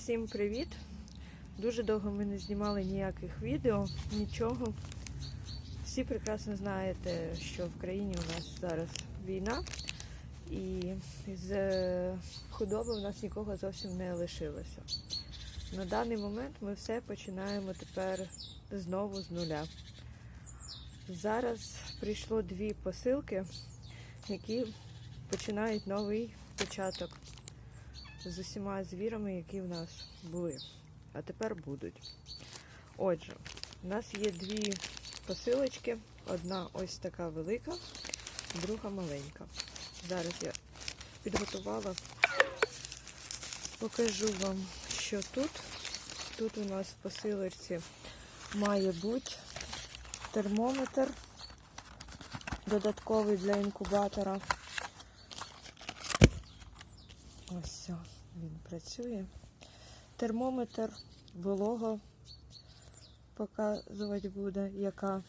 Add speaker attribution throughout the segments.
Speaker 1: Всім привіт! Дуже довго ми не знімали ніяких відео, нічого. Всі прекрасно знаєте, що в країні у нас зараз війна, і з е, худоби у нас нікого зовсім не лишилося. На даний момент ми все починаємо тепер знову з нуля. Зараз прийшло дві посилки, які починають новий початок з усіма звірами, які в нас були, а тепер будуть. Отже, у нас є дві посилочки. Одна ось така велика, друга маленька. Зараз я підготувала, покажу вам, що тут. Тут у нас в посилочці має бути термометр додатковий для інкубатора. Ось він працює. Термометр волого показувати буде, яка.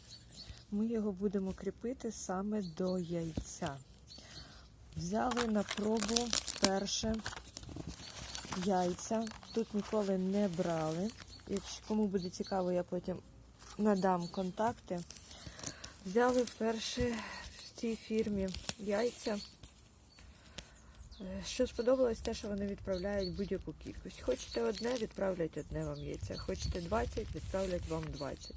Speaker 1: Ми його будемо кріпити саме до яйця. Взяли на пробу перше яйця. Тут ніколи не брали. Якщо кому буде цікаво, я потім надам контакти. Взяли вперше в цій фірмі яйця. Що сподобалось, те, що вони відправляють будь-яку кількість. Хочете одне, відправлять одне вам яйця. Хочете 20, відправлять вам 20.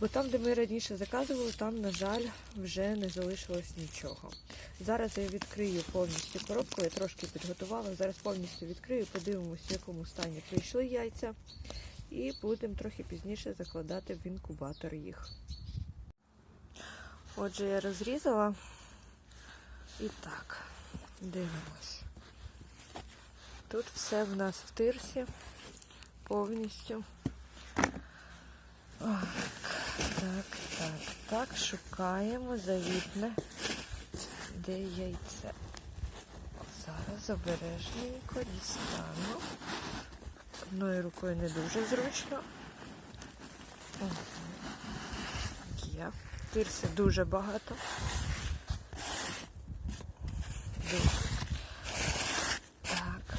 Speaker 1: Бо там, де ми раніше заказували, там, на жаль, вже не залишилось нічого. Зараз я відкрию повністю коробку, я трошки підготувала. Зараз повністю відкрию, подивимося, в якому стані прийшли яйця. І будемо трохи пізніше закладати в інкубатор їх. Отже, я розрізала. І так. Дивимось. Тут все в нас в тирсі повністю. Так, так, так, так, шукаємо завітне, де яйце. Зараз обережненько дістану. Одною рукою не дуже зручно. Є. Тирси дуже багато. Дуже. Так.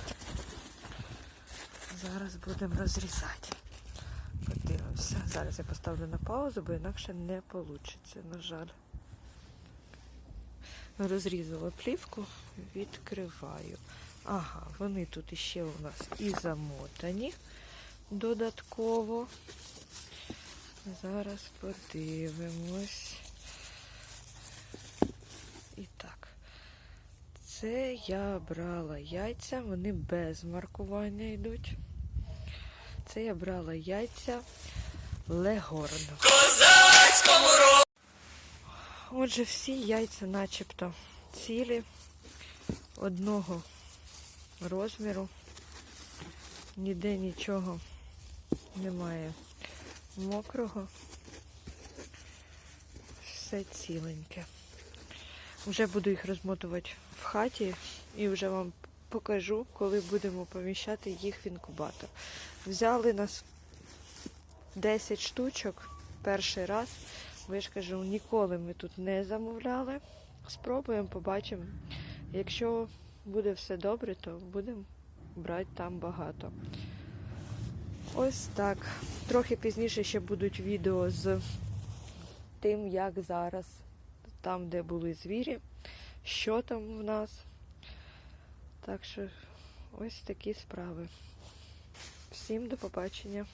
Speaker 1: Зараз будемо розрізати. Подивимося. Зараз я поставлю на паузу, бо інакше не вийде, на жаль. Розрізала плівку, відкриваю. Ага, вони тут іще у нас і замотані додатково. Зараз подивимось. І так. Це я брала яйця, вони без маркування йдуть. Це я брала яйця Легорн. Отже, всі яйця начебто цілі, одного розміру. Ніде нічого немає мокрого. Все ціленьке. Вже буду їх розмотувати в хаті і вже вам покажу, коли будемо поміщати їх в інкубатор. Взяли нас 10 штучок перший раз. Ви ж кажу, ніколи ми тут не замовляли. Спробуємо, побачимо. Якщо буде все добре, то будемо брати там багато. Ось так. Трохи пізніше ще будуть відео з тим, як зараз, там, де були звірі, що там в нас. Так що ось такі справи. Всім до побачення.